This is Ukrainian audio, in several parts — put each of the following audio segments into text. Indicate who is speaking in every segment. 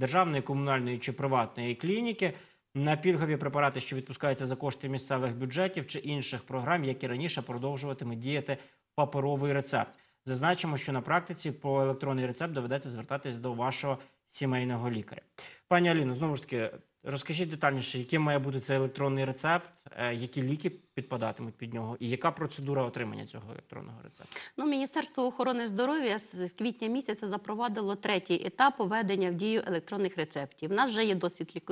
Speaker 1: державної, комунальної чи приватної клініки на пільгові препарати, що відпускаються за кошти місцевих бюджетів чи інших програм, як і раніше продовжуватиме діяти паперовий рецепт. Зазначимо, що на практиці по електронний рецепт доведеться звертатись до вашого сімейного лікаря. Пані Аліно, знову ж таки, розкажіть детальніше, яким має бути цей електронний рецепт, е, які ліки підпадатимуть під нього, і яка процедура отримання цього електронного рецепту?
Speaker 2: Ну, Міністерство охорони здоров'я з квітня місяця запровадило третій етап введення в дію електронних рецептів. У нас вже є досвід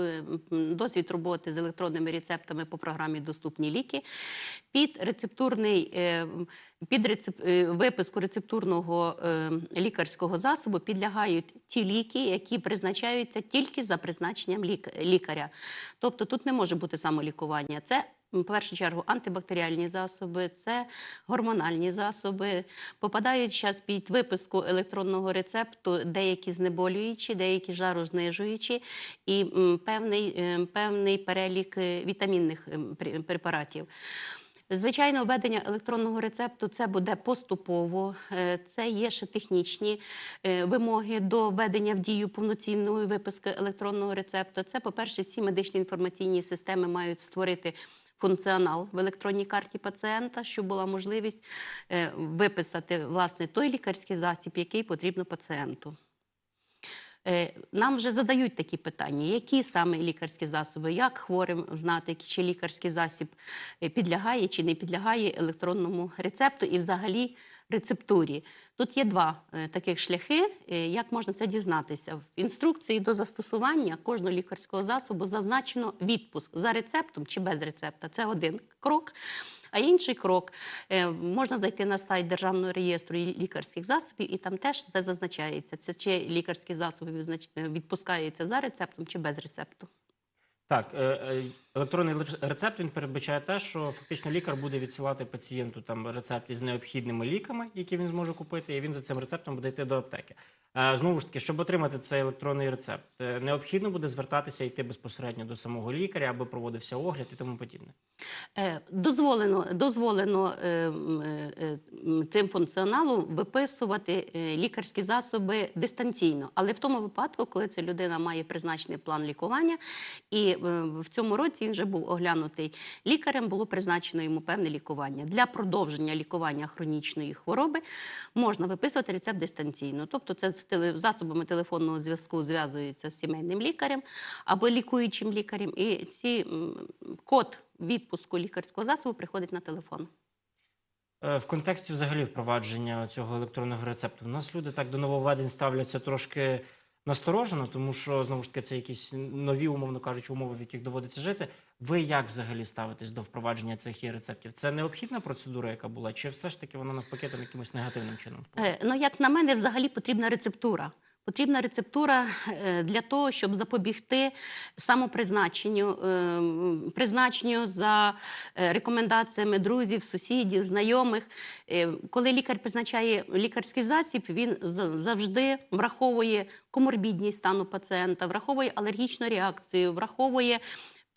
Speaker 2: досвід роботи з електронними рецептами по програмі Доступні ліки. Під рецептурний е, під рецеп... е, виписку рецептурного е, лікарського засобу підлягають ті ліки, які призначаються тільки за призначенням лік- лікаря. Тобто тут не може бути самолікування. Це в першу чергу антибактеріальні засоби, це гормональні засоби. Попадають зараз під виписку електронного рецепту деякі знеболюючі, деякі жарознижуючі і певний, е, певний перелік е, вітамінних ем, препаратів. Звичайно, введення електронного рецепту це буде поступово. Е, Це є ще технічні вимоги до введення в дію повноцінної виписки електронного рецепту. Це, по-перше, всі медичні інформаційні системи мають створити. Функціонал в електронній карті пацієнта, щоб була можливість е, виписати власне той лікарський засіб, який потрібно пацієнту. Е, Нам вже задають такі питання: які саме лікарські засоби, як хворим знати, чи лікарський засіб е, підлягає чи не підлягає електронному рецепту і взагалі рецептурі. Тут є два е, таких шляхи, як можна це дізнатися. В інструкції до застосування кожного лікарського засобу зазначено відпуск за рецептом чи без рецепта. Це один крок. А інший крок е, можна зайти на сайт Державного реєстру лікарських засобів, і там теж це зазначається. Це чи лікарські засоби відпускаються за рецептом чи без рецепту.
Speaker 1: Так, е, е, електронний ле- рецепт він передбачає те, що фактично лікар буде відсилати пацієнту там рецепт із необхідними ліками, які він зможе купити, і він за цим рецептом буде йти до аптеки. Е, Знову ж таки, щоб отримати цей електронний рецепт, необхідно буде звертатися йти безпосередньо до самого лікаря, аби проводився огляд і тому подібне.
Speaker 2: Дозволено, дозволено цим функціоналом виписувати лікарські засоби дистанційно, але в тому випадку, коли ця людина має призначений план лікування, і в цьому році він вже був оглянутий лікарем, було призначено йому певне лікування. Для продовження лікування хронічної хвороби можна виписувати рецепт дистанційно, тобто це з засобами телефонного зв'язку зв'язується з сімейним лікарем або лікуючим лікарем, і ці код відпуску лікарського засобу приходить на телефон.
Speaker 1: Е, В контексті взагалі впровадження цього електронного рецепту, в нас люди так до нововведень ставляться трошки насторожено, тому що знову ж таки це якісь нові, умовно кажучи, умови, в яких доводиться жити. Ви як взагалі ставитесь до впровадження цих є рецептів? Це необхідна процедура, яка була, чи все ж таки вона навпаки там якимось негативним чином впливає?
Speaker 2: Е, Ну, як на мене, взагалі потрібна рецептура. Потрібна рецептура е, для того, щоб запобігти самопризначенню, е, призначенню за е, рекомендаціями друзів, сусідів, знайомих. Коли лікар призначає лікарський засіб, він за- завжди враховує коморбідність стану пацієнта, враховує алергічну реакцію, враховує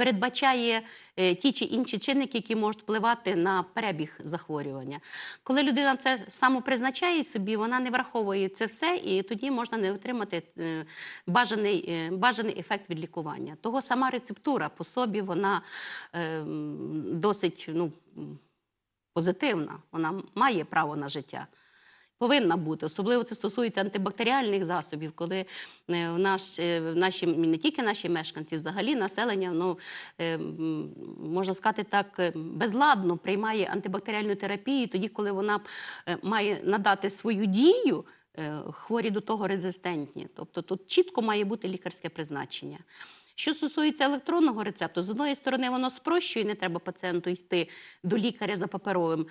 Speaker 2: передбачає е, ті чи інші чинники, які можуть впливати на перебіг захворювання. Коли людина це самопризначає собі, вона не враховує це все, і тоді можна не отримати е, бажаний, е, бажаний ефект від лікування. Того сама рецептура по собі вона е, досить ну, позитивна, вона має право на життя. Повинна бути, особливо це стосується антибактеріальних засобів, коли е, в наш, е, наші не тільки наші мешканці, взагалі населення, ну е, можна сказати так, безладно приймає антибактеріальну терапію, тоді, коли вона має надати свою дію, хворі до того резистентні. Тобто тут чітко має бути лікарське призначення. Що стосується електронного рецепту, з одної сторони воно спрощує, не треба пацієнту йти до лікаря за паперовим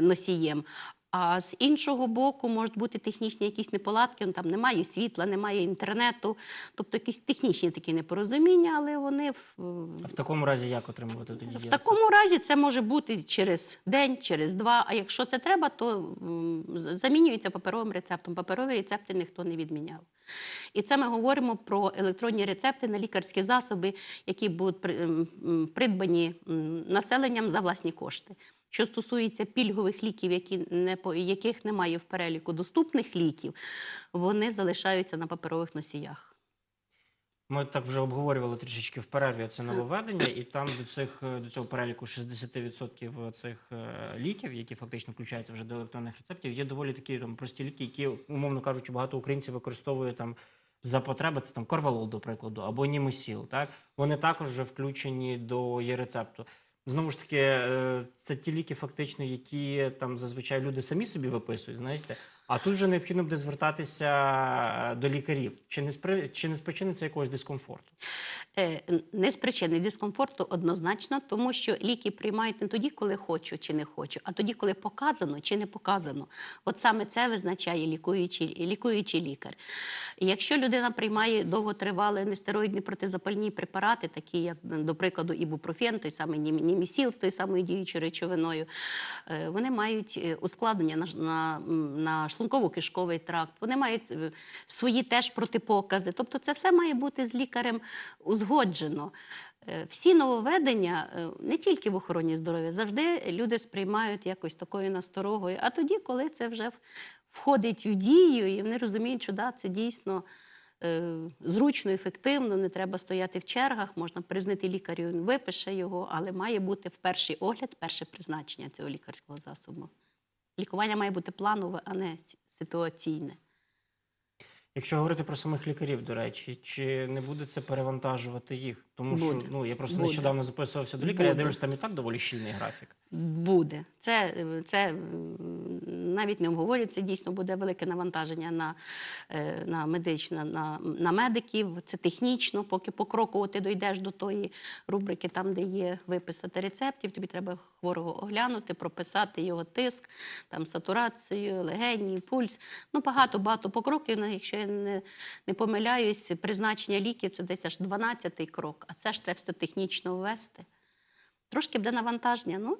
Speaker 2: носієм. А з іншого боку, можуть бути технічні якісь неполадки, ну, там немає світла, немає інтернету, тобто якісь технічні такі непорозуміння, але вони в,
Speaker 1: А в такому разі як отримувати тоді?
Speaker 2: в такому разі це може бути через день, через два. А якщо це треба, то замінюється паперовим рецептом. Паперові рецепти ніхто не відміняв. І це ми говоримо про електронні рецепти на лікарські засоби, які будуть придбані населенням за власні кошти. Що стосується пільгових ліків, які не яких немає в переліку доступних ліків, вони залишаються на паперових носіях.
Speaker 1: Ми так вже обговорювали трішечки в перерві це нововведення, і там до цих е, до цього переліку 60% цих е, ліків, які фактично включаються вже до електронних рецептів, є доволі такі там прості ліки, які, умовно кажучи, багато українців використовує там за потреби. Це там корвалол, до прикладу, або німесіл. Так вони також вже включені до є рецепту. Знову ж таки, е, це ті ліки, фактично, які там зазвичай люди самі собі виписують, знаєте. А тут вже необхідно буде звертатися е, до лікарів. Чи не спри... чи не спричиниться якогось дискомфорту?
Speaker 2: Е, Не з причини дискомфорту однозначно, тому що ліки приймають не тоді, коли хочу чи не хочу, а тоді, коли показано чи не показано. От саме це визначає лікуючий, лікуючий лікар. Якщо людина приймає довготривалі нестероїдні протизапальні препарати, такі як, до прикладу, ібупрофен, той самий нім- німісіл з тою самою діючою речовиною, е, вони мають ускладнення на, на, на шлунково-кишковий тракт, вони мають е, свої теж протипокази. Тобто це все має бути з лікарем узгоджено. Е, Всі нововведення, е, не тільки в охороні здоров'я, завжди люди сприймають якось такою насторогою. А тоді, коли це вже входить в дію, і вони розуміють, що да, це дійсно зручно, ефективно, не треба стояти в чергах, можна признати лікарю, він випише його, але має бути в перший огляд, перше призначення цього лікарського засобу. Лікування має бути планове, а не ситуаційне.
Speaker 1: Якщо говорити про самих лікарів, до речі, чи не буде це перевантажувати їх? Тому що ну я просто
Speaker 2: Буде.
Speaker 1: нещодавно записувався до лікаря. Я дивлюсь, там і так доволі щільний графік.
Speaker 2: Буде. Це, це навіть не обговорюється. Дійсно буде велике навантаження на, е, на медичне, на, на медиків. Це технічно, поки покроково ти дійдеш до тої рубрики, там, де є виписати рецептів, тобі треба хворого оглянути, прописати його тиск, там сатурацію, легені, пульс. Ну, багато-багато покроків. Ну, Якщо я не, не помиляюсь, призначення ліків це десь аж 12-й крок, а це ж треба все технічно ввести. Трошки буде навантаження, ну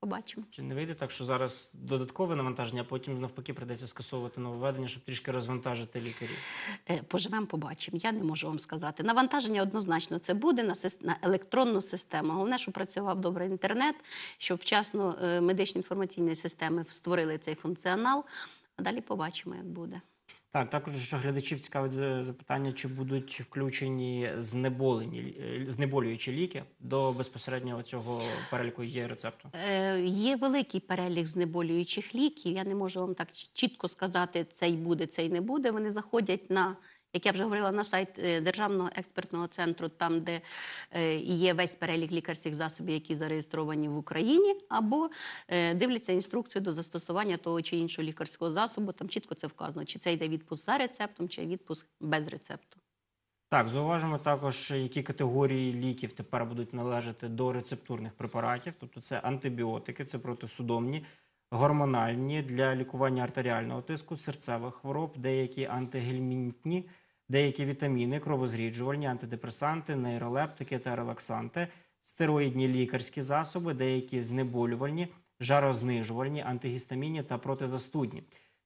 Speaker 2: побачимо.
Speaker 1: Чи не вийде так, що зараз додаткове навантаження, а потім навпаки прийдеться скасовувати нововведення, щоб трішки розвантажити лікарів?
Speaker 2: Е, Поживемо, побачимо. Я не можу вам сказати. Навантаження однозначно це буде на, на електронну систему. Головне, щоб працював добре інтернет, щоб вчасно е, медичні інформаційні системи створили цей функціонал. А далі побачимо, як буде.
Speaker 1: Так, також глядачів цікавить запитання, чи будуть включені знеболені е, знеболюючі ліки до безпосереднього цього переліку є рецепту.
Speaker 2: Е, Є великий перелік знеболюючих ліків. Я не можу вам так чітко сказати, цей буде, цей не буде. Вони заходять на. Як я вже говорила на сайт е, Державного експертного центру, там, де е, є весь перелік лікарських засобів, які зареєстровані в Україні, або е, дивляться інструкцію до застосування того чи іншого лікарського засобу. Там чітко це вказано, чи це йде відпуск за рецептом, чи відпуск без рецепту.
Speaker 1: Так, зауважимо також, які категорії ліків тепер будуть належати до рецептурних препаратів. Тобто це антибіотики, це протисудомні, гормональні для лікування артеріального тиску, серцевих хвороб, деякі антигельмінтні, деякі вітаміни, кровозріджувальні, антидепресанти, нейролептики та релаксанти, стероїдні лікарські засоби, деякі знеболювальні, жарознижувальні, антигістамінні та протизастудні.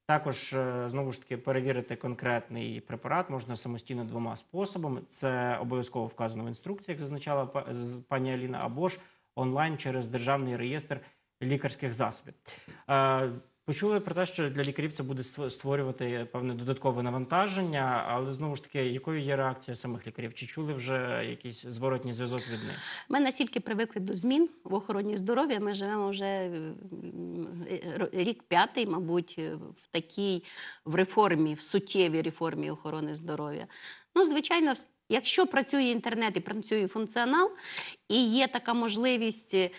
Speaker 1: Також е, знову ж таки перевірити конкретний препарат можна самостійно двома способами. Це обов'язково вказано в інструкції, як зазначала пані Аліна, або ж онлайн через державний реєстр лікарських засобів. Почули про те, що для лікарів це буде ство- створювати певне додаткове навантаження, але знову ж таки, якою є реакція самих лікарів? Чи чули вже якийсь зворотній зв'язок від них?
Speaker 2: Ми настільки привикли до змін в охороні здоров'я. Ми живемо вже е, рік п'ятий, мабуть, е, в такій в реформі, в суттєвій реформі охорони здоров'я. Ну, звичайно, якщо працює інтернет і працює функціонал, і є така можливість е,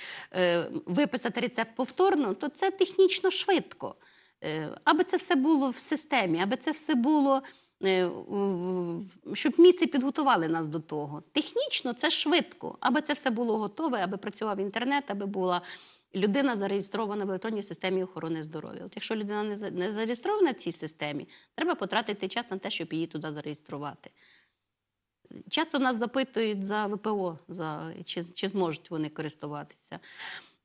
Speaker 2: виписати рецепт повторно, то це технічно швидко. Е, аби це все було в системі, аби це все було. е, Щоб місце підготували нас до того. Технічно це швидко, аби це все було готове, аби працював інтернет, аби була людина зареєстрована в електронній системі охорони здоров'я. От якщо людина не за- не зареєстрована в цій системі, треба потратити час на те, щоб її туди зареєструвати. Часто нас запитують за ВПО, за, чи, чи зможуть вони користуватися.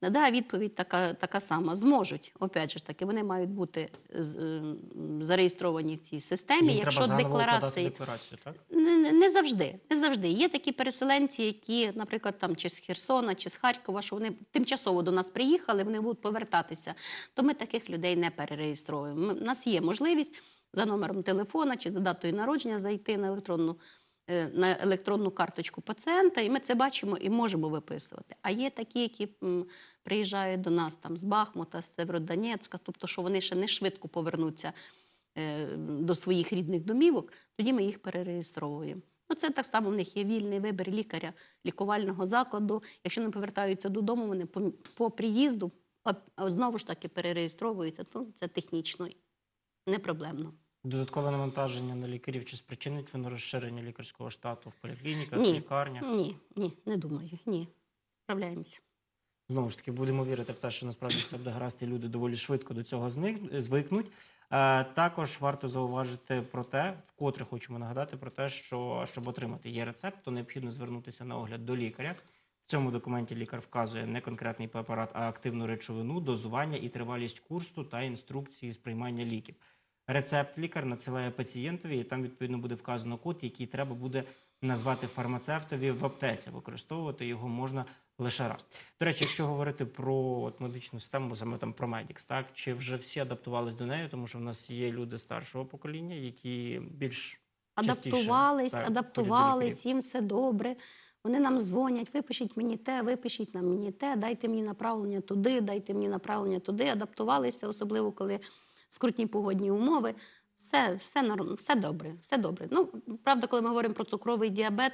Speaker 2: Да, відповідь така, така сама. Зможуть. Опять же таки, вони мають бути ем, зареєстровані в цій системі.
Speaker 1: Їм
Speaker 2: Якщо
Speaker 1: треба
Speaker 2: декларації
Speaker 1: декларацію, так?
Speaker 2: не, не- завжди. Не завжди. Є такі переселенці, які, наприклад, там чи з Херсона, чи з Харкова, що вони тимчасово до нас приїхали, вони будуть повертатися. То ми таких людей не перереєстровуємо. У нас є можливість за номером телефона чи за датою народження зайти на електронну на електронну карточку пацієнта, і ми це бачимо і можемо виписувати. А є такі, які приїжджають до нас там з Бахмута, з Северодонецька, тобто, що вони ще не швидко повернуться е, до своїх рідних домівок, тоді ми їх перереєстровуємо. Ну, це так само в них є вільний вибір лікаря лікувального закладу. Якщо не повертаються додому, вони по, по приїзду знову ж таки перереєстровуються, то це технічно не проблемно.
Speaker 1: Додаткове навантаження на лікарів чи спричинить воно розширення лікарського штату в поліклініках,
Speaker 2: Ні.
Speaker 1: лікарнях?
Speaker 2: Ні, ні, не думаю. Ні. Справляємося.
Speaker 1: Знову ж таки, будемо вірити в те, що насправді все буде гаразд, і люди доволі швидко до цього звикнуть. Е, також варто зауважити про те, вкотре хочемо нагадати про те, що щоб отримати є рецепт, то необхідно звернутися на огляд до лікаря. В цьому документі лікар вказує не конкретний препарат, а активну речовину, дозування і тривалість курсу та інструкції з приймання ліків. Рецепт лікар надсилає пацієнтові, і там відповідно буде вказано код, який треба буде назвати фармацевтові в аптеці. Використовувати його можна лише раз. До речі, якщо говорити про от, медичну систему, саме там про Медікс, так чи вже всі адаптувались до неї, тому що в нас є люди старшого покоління, які більш частіше,
Speaker 2: Адаптувались,
Speaker 1: так,
Speaker 2: адаптувались, їм все добре. Вони нам дзвонять, випишіть мені те, випишіть нам мені те, дайте мені направлення туди, дайте мені направлення туди. Адаптувалися, особливо коли скрутні погодні умови. Все, все, норм, все добре, все добре. Ну, правда, коли ми говоримо про цукровий діабет,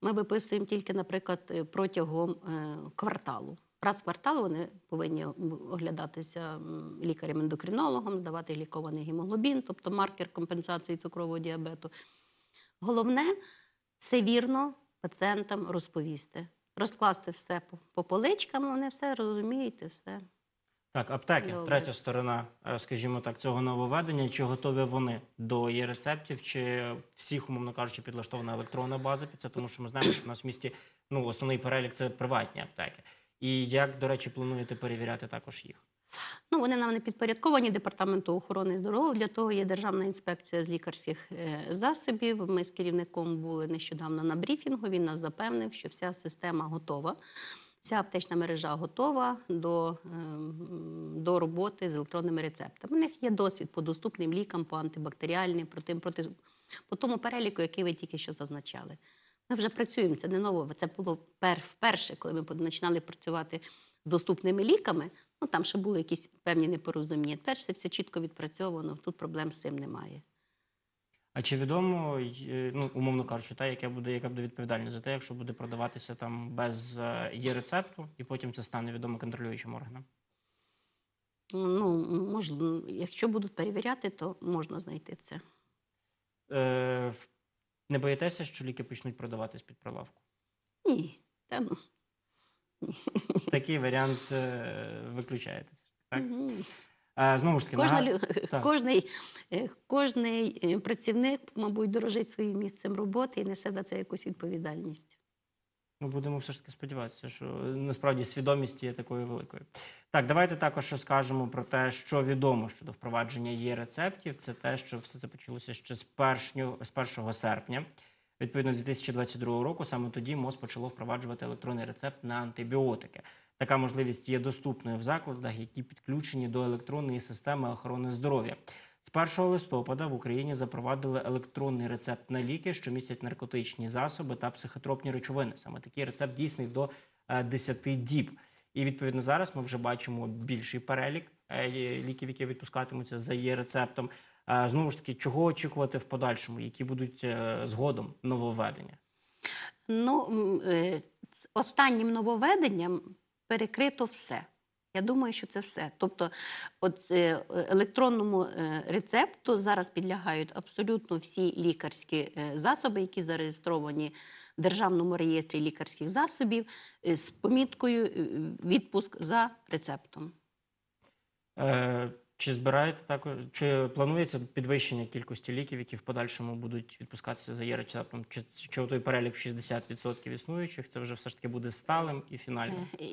Speaker 2: ми виписуємо тільки, наприклад, е, протягом е, кварталу. Раз в квартал вони повинні оглядатися лікарем-ендокринологом, здавати глікований гемоглобін, тобто маркер компенсації цукрового діабету. Головне все вірно пацієнтам розповісти, розкласти все по поличкам, вони все розуміють і все.
Speaker 1: Так, аптеки,
Speaker 2: Добре.
Speaker 1: третя сторона, е, скажімо так, цього нововведення. Чи готові вони до є рецептів, чи всіх, умовно кажучи, підлаштована електронна база під це, тому що ми знаємо, що в нас в місті ну основний перелік це приватні аптеки. І як, до речі, плануєте перевіряти також їх?
Speaker 2: Ну, вони нам не підпорядковані департаменту охорони здоров'я. Для того є Державна інспекція з лікарських е, засобів. Ми з керівником були нещодавно на брифінгу. Він нас запевнив, що вся система готова. Вся аптечна мережа готова до, ем, до роботи з електронними рецептами. У них є досвід по доступним лікам, по антибактеріальним, по, проти, по тому переліку, який ви тільки що зазначали. Ми вже працюємо, це не ново. Це було пер, вперше, коли ми починали працювати з доступними ліками. Ну там ще були якісь певні непорозуміння. Тепер це все чітко відпрацьовано, тут проблем з цим немає.
Speaker 1: А чи відомо, ну умовно кажучи, та яка буде, яка буде відповідальність за те, якщо буде продаватися там без е, є рецепту, і потім це стане відомо контролюючим органам?
Speaker 2: Ну, можливо, якщо будуть перевіряти, то можна знайти це.
Speaker 1: Е, не боїтеся, що ліки почнуть продаватись під прилавку?
Speaker 2: Ні. Та, ну,
Speaker 1: Такий варіант е, виключаєте. Так?
Speaker 2: мгм.
Speaker 1: Е, знову ж таки,
Speaker 2: Кожна,
Speaker 1: нага- так.
Speaker 2: кожний, е, кожний е, працівник, мабуть, дорожить своїм місцем роботи і несе за це якусь відповідальність.
Speaker 1: Ми будемо все ж таки сподіватися, що насправді свідомість є такою великою. Так, давайте також скажемо про те, що відомо щодо впровадження є рецептів. Це те, що все це почалося ще з, першню, з 1 серпня. Відповідно, 2022 року саме тоді МОЗ почало впроваджувати електронний рецепт на антибіотики. Така можливість є доступною в закладах, які підключені до електронної системи охорони здоров'я. З 1 листопада в Україні запровадили електронний рецепт на ліки, що містять наркотичні засоби та психотропні речовини. Саме такий рецепт дійсний до е, 10 діб. І відповідно зараз ми вже бачимо більший перелік е, ліків, які відпускатимуться за є рецептом. Е, Знову ж таки, чого очікувати в подальшому, які будуть е, згодом нововведення?
Speaker 2: Ну, е, останнім нововведенням перекрито все. Я думаю, що це все. Тобто, от е, електронному е, рецепту зараз підлягають абсолютно всі лікарські е, засоби, які зареєстровані в Державному реєстрі лікарських засобів з поміткою відпуск за рецептом.
Speaker 1: Чи збираєте також, чи планується підвищення кількості ліків, які в подальшому будуть відпускатися за є рецептом? Чи, чи той перелік в 60% існуючих це вже все ж таки буде сталим і фінальним?
Speaker 2: Е,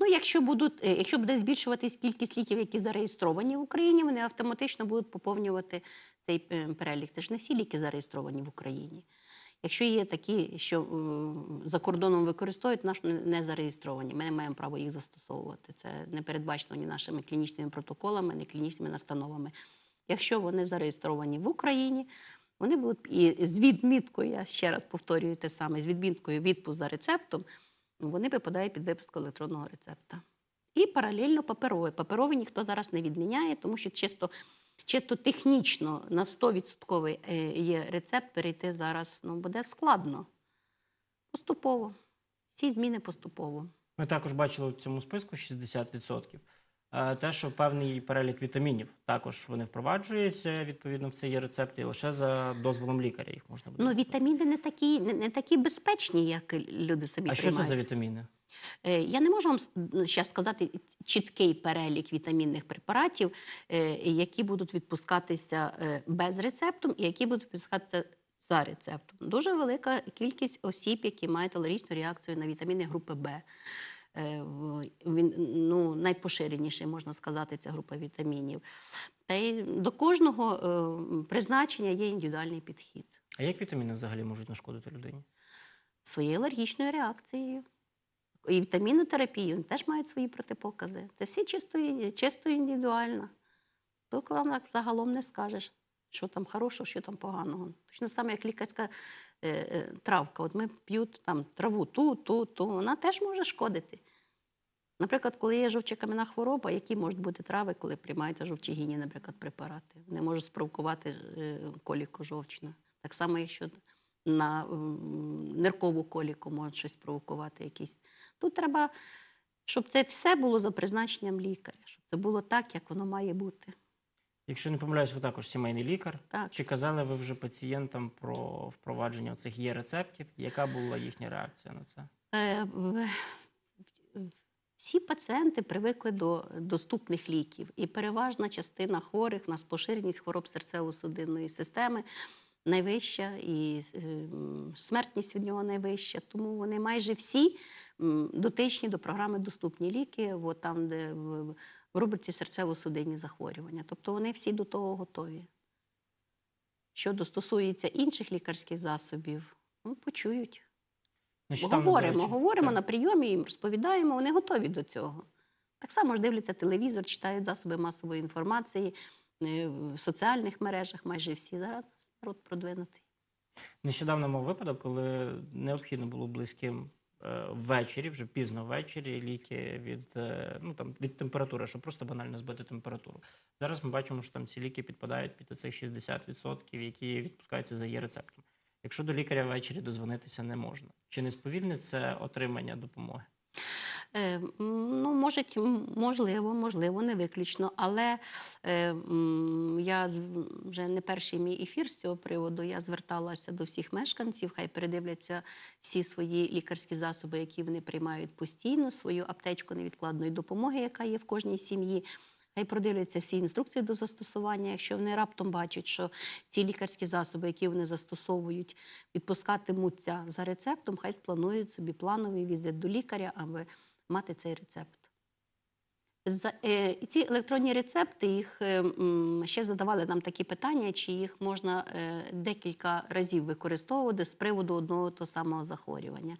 Speaker 2: Ну, якщо будуть, е, якщо буде збільшуватись кількість ліків, які зареєстровані в Україні, вони автоматично будуть поповнювати цей е, перелік. Це ж не всі ліки зареєстровані в Україні. Якщо є такі, що за кордоном використовують, наш не- зареєстровані. Ми не маємо права їх застосовувати. Це не передбачено ні нашими клінічними протоколами, ні клінічними настановами. Якщо вони зареєстровані в Україні, Вони будуть і з відміткою, я ще раз повторюю те саме, з відміткою відпуск за рецептом, вони випадають під випуск електронного рецепта. І паралельно паперовий. Паперовий ніхто зараз не відміняє, тому що чисто, чисто технічно на 100% е, є рецепт, перейти зараз ну, буде складно. Поступово. Всі зміни поступово.
Speaker 1: Ми також бачили в цьому списку 60%. е, Те, що певний перелік вітамінів також вони впроваджуються відповідно в цей рецепт, і лише за дозволом лікаря їх можна буде.
Speaker 2: Ну, вітаміни не такі, не, не такі безпечні, як люди самі
Speaker 1: а що це за вітаміни?
Speaker 2: Е, Я не можу вам зараз сказати чіткий перелік вітамінних препаратів, е, які будуть відпускатися е, без рецепту і які будуть відпускатися за рецептом. Дуже велика кількість осіб, які мають алергічну реакцію на вітаміни групи Б. Він ну, найпоширеніший, можна сказати, ця група вітамінів. Та й до кожного призначення є індивідуальний підхід
Speaker 1: А як вітаміни взагалі можуть нашкодити людині?
Speaker 2: своєю алергічною реакцією. І вітамінотерапію теж мають свої протипокази. Це всі чисто, чисто індивідуально. Тільки вам так загалом не скажеш, що там хорошого, що там поганого. Точно саме, як лікарська е, е, травка. От ми п'ють там траву ту, ту, ту, вона теж може шкодити. Наприклад, коли є жовчокам'яна хвороба, які можуть бути трави, коли приймаєте жовчогінні, наприклад, препарати. Вони можуть спровокувати е, коліку жовчну. Так само, якщо на ниркову коліку можуть щось провокувати якісь. Тут треба, щоб це все було за призначенням лікаря, щоб це було так, як воно має бути.
Speaker 1: Якщо не помиляюсь, ви також сімейний лікар.
Speaker 2: Так.
Speaker 1: Чи казали ви вже пацієнтам про впровадження цих є рецептів? Яка була їхня реакція на це?
Speaker 2: Е, Всі пацієнти привикли до доступних ліків, і переважна частина хворих на поширеність хвороб серцево-судинної системи найвища, і е, смертність від нього найвища. Тому вони майже всі дотичні до програми Доступні ліки, от там, де в, рубриці серцево-судинні захворювання. Тобто вони всі до того готові. Що стосується інших лікарських засобів, ну, почують.
Speaker 1: До
Speaker 2: Говоримо, говоримо
Speaker 1: так.
Speaker 2: на прийомі, їм розповідаємо, вони готові до цього. Так само ж дивляться телевізор, читають засоби масової інформації е, в соціальних мережах, майже всі зараз народ продвинутий.
Speaker 1: Нещодавно мав випадок, коли необхідно було близьким е, ввечері, вже пізно ввечері, ліки від, е, ну, там, від температури, щоб просто банально збити температуру. Зараз ми бачимо, що там ці ліки підпадають під оцих 60%, які відпускаються за є рецептом. Якщо до лікаря ввечері дозвонитися не можна, чи не сповільнить це отримання допомоги?
Speaker 2: Е, ну, може, можливо, можливо, не виключно. Але е, я вже не перший мій ефір з цього приводу. Я зверталася до всіх мешканців, хай передивляться всі свої лікарські засоби, які вони приймають постійно, свою аптечку невідкладної допомоги, яка є в кожній сім'ї. Хай продивляться всі інструкції до застосування. Якщо вони раптом бачать, що ці лікарські засоби, які вони застосовують, відпускатимуться за рецептом, хай спланують собі плановий візит до лікаря, аби мати цей рецепт. Е, і ці електронні рецепти їх е, ще задавали нам такі питання, чи їх можна е, декілька разів використовувати з приводу одного того самого захворювання.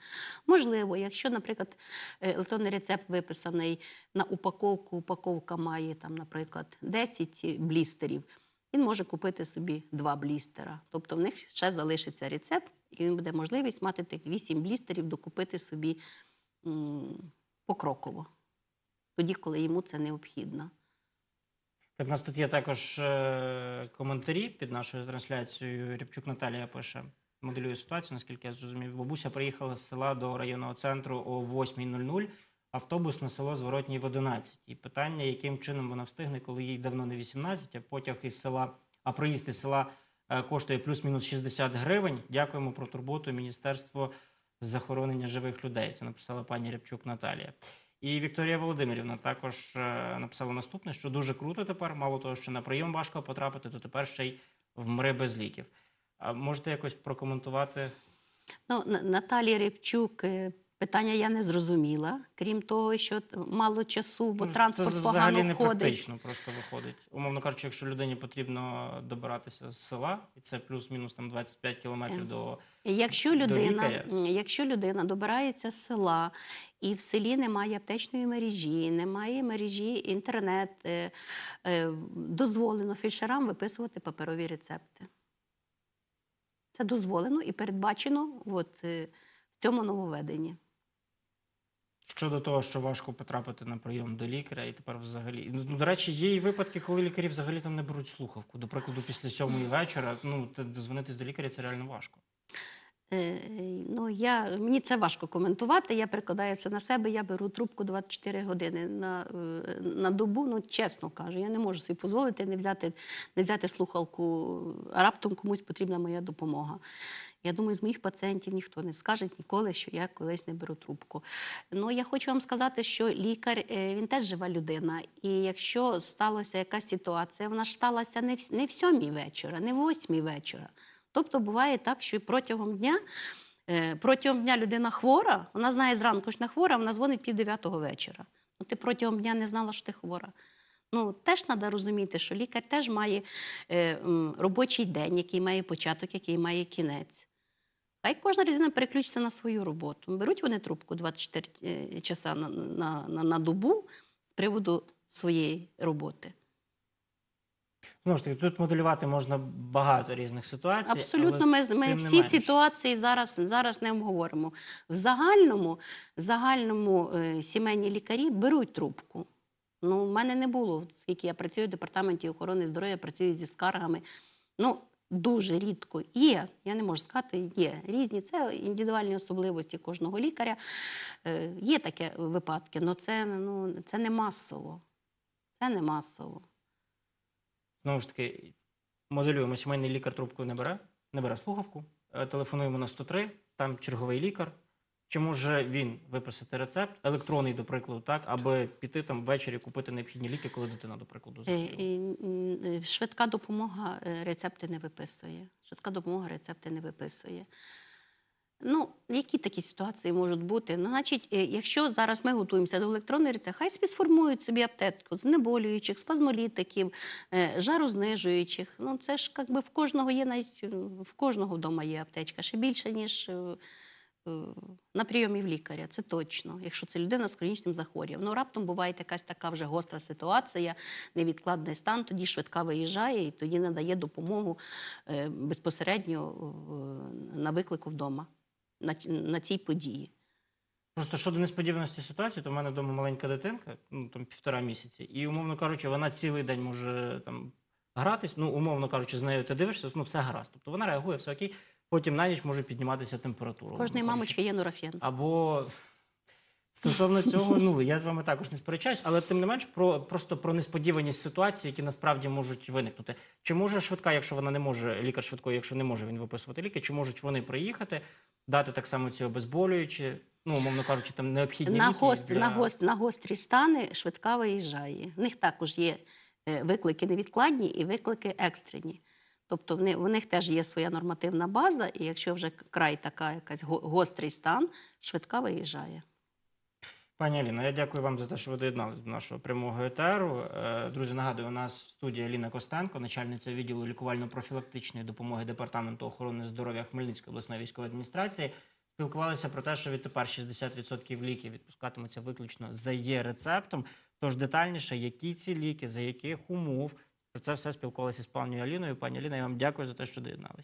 Speaker 2: Можливо, якщо, наприклад, електронний рецепт виписаний на упаковку, упаковка має там, наприклад, 10 блістерів. Він може купити собі два блістера. Тобто в них ще залишиться рецепт, і він буде можливість мати тих 8 блістерів, докупити собі покроково, тоді, коли йому це необхідно.
Speaker 1: Так, у нас тут є також е, коментарі під нашою трансляцією. Рябчук Наталія пише, моделює ситуацію, наскільки я зрозумів. Бабуся приїхала з села до районного центру о 8.00, автобус на село зворотній в 11. І питання, яким чином вона встигне, коли їй давно не 18, а потяг із села, а проїзд із села е, коштує плюс-мінус 60 гривень. Дякуємо про турботу Міністерство захоронення живих людей. Це написала пані Рябчук Наталія. І Вікторія Володимирівна також е, написала наступне, що дуже круто тепер. Мало того, що на прийом важко потрапити, то тепер ще й вмри без ліків. А можете якось прокоментувати?
Speaker 2: Ну, Наталія Рябчук, е, питання я не зрозуміла. Крім того, що мало часу, бо
Speaker 1: Ну,
Speaker 2: транспорт
Speaker 1: це взагалі
Speaker 2: погано
Speaker 1: не
Speaker 2: ходить.
Speaker 1: практично просто виходить. Умовно кажучи, якщо людині потрібно добиратися з села, і це плюс-мінус там 25 кілометрів
Speaker 2: Е.
Speaker 1: до
Speaker 2: Якщо людина, м, якщо людина добирається з села і в селі немає аптечної мережі, немає мережі інтернет, е, е, дозволено фельдшерам виписувати паперові рецепти. Це дозволено і передбачено от, е, в цьому нововведенні.
Speaker 1: Щодо того, що важко потрапити на прийом до лікаря, і тепер взагалі. Ну, до речі, є і випадки, коли лікарі взагалі там не беруть слухавку. До прикладу, після сьомої вечора, ну, дозвонитись до лікаря це реально важко.
Speaker 2: Е, Ну, я, мені це важко коментувати. Я перекладаю це на себе. Я беру трубку 24 години на, е, на добу. Ну, чесно кажу, я не можу собі дозволити не взяти, не взяти слухалку, а раптом комусь потрібна моя допомога. Я думаю, з моїх пацієнтів ніхто не скаже ніколи, що я колись не беру трубку. Ну, я хочу вам сказати, що лікар е, він теж жива людина. І якщо сталася якась ситуація, вона ж сталася не в, не в сьомій вечора, не в восьмій вечора. Тобто буває так, що протягом дня, е, протягом дня людина хвора, вона знає зранку, що вона хвора, вона дзвонить пів дев'ятого вечора. Ну, ти протягом дня не знала, що ти хвора. Ну, теж треба розуміти, що лікар теж має е, робочий день, який має початок, який має кінець. Хай кожна людина переключиться на свою роботу. Беруть вони трубку 24 е, часа на, на, на, на добу з приводу своєї роботи.
Speaker 1: Знову ж таки, тут моделювати можна багато різних ситуацій.
Speaker 2: Абсолютно,
Speaker 1: але
Speaker 2: ми, ми всі
Speaker 1: менш.
Speaker 2: ситуації зараз, зараз не обговоримо. В загальному, в загальному е, сімейні лікарі беруть трубку. Ну, в мене не було, скільки я працюю в департаменті охорони здоров'я, працюю зі скаргами. Ну, дуже рідко є, я не можу сказати, є різні. Це індивідуальні особливості кожного лікаря. Е, є такі випадки, але це, ну, це не масово. Це не масово.
Speaker 1: Знову ж таки, моделюємо, сімейний лікар трубку не бере, не бере слухавку, е, телефонуємо на 103, там черговий лікар. Чи може він виписати рецепт, електронний, до прикладу, так, аби піти там ввечері купити необхідні ліки, коли дитина, до прикладу,
Speaker 2: Е,
Speaker 1: захворіла?
Speaker 2: е, Швидка допомога рецепти не виписує. Швидка допомога рецепти не виписує. Ну, які такі ситуації можуть бути? Ну, значить, е, якщо зараз ми готуємося до електронної рецепти, хай собі сформують собі аптечку знеболюючих, спазмолітиків, е, жарознижуючих. Ну, це ж якби в кожного є навіть е, в кожного вдома є аптечка, ще більше, ніж. На прийомі в лікаря, це точно, якщо це людина з хронічним захворюванням. Ну, раптом буває якась така вже гостра ситуація, невідкладний стан, тоді швидка виїжджає і тоді надає допомогу безпосередньо на виклику вдома, на, на цій події.
Speaker 1: Просто щодо несподіваності ситуації, то в мене вдома маленька дитинка, ну там півтора місяці, і умовно кажучи, вона цілий день може там гратись. Ну, умовно кажучи, з нею ти дивишся, ну все гаразд. Тобто вона реагує, все окей. Потім на ніч може підніматися температура.
Speaker 2: Кожної мамочки є нурофен.
Speaker 1: Або стосовно цього, ну я з вами також не сперечаюсь, але тим не менш про просто про несподіваність ситуацій, які насправді можуть виникнути. Чи може швидка, якщо вона не може, лікар швидкої, якщо не може він виписувати ліки, чи можуть вони приїхати, дати так само ці обезболюючі, ну умовно кажучи, там необхідні
Speaker 2: На,
Speaker 1: ліки
Speaker 2: гострі,
Speaker 1: для...
Speaker 2: на, гост, на гострі стани швидка виїжджає. В них також є е, виклики невідкладні і виклики екстрені. Тобто в них, в них теж є своя нормативна база, і якщо вже край така якась го- гострий стан, швидка виїжджає.
Speaker 1: Пані Аліно, я дякую вам за те, що ви доєдналися до нашого прямого етеру. Е, Друзі, нагадую, у нас в студії Аліна Костенко, начальниця відділу лікувально-профілактичної допомоги департаменту охорони здоров'я Хмельницької обласної військової адміністрації. Спілкувалися про те, що відтепер 60% ліків відпускатимуться виключно за є рецептом. Тож детальніше, які ці ліки, за яких умов, про це все спілкувалися з пані Аліною. Пані Аліна, я вам дякую за те, що доєдналися.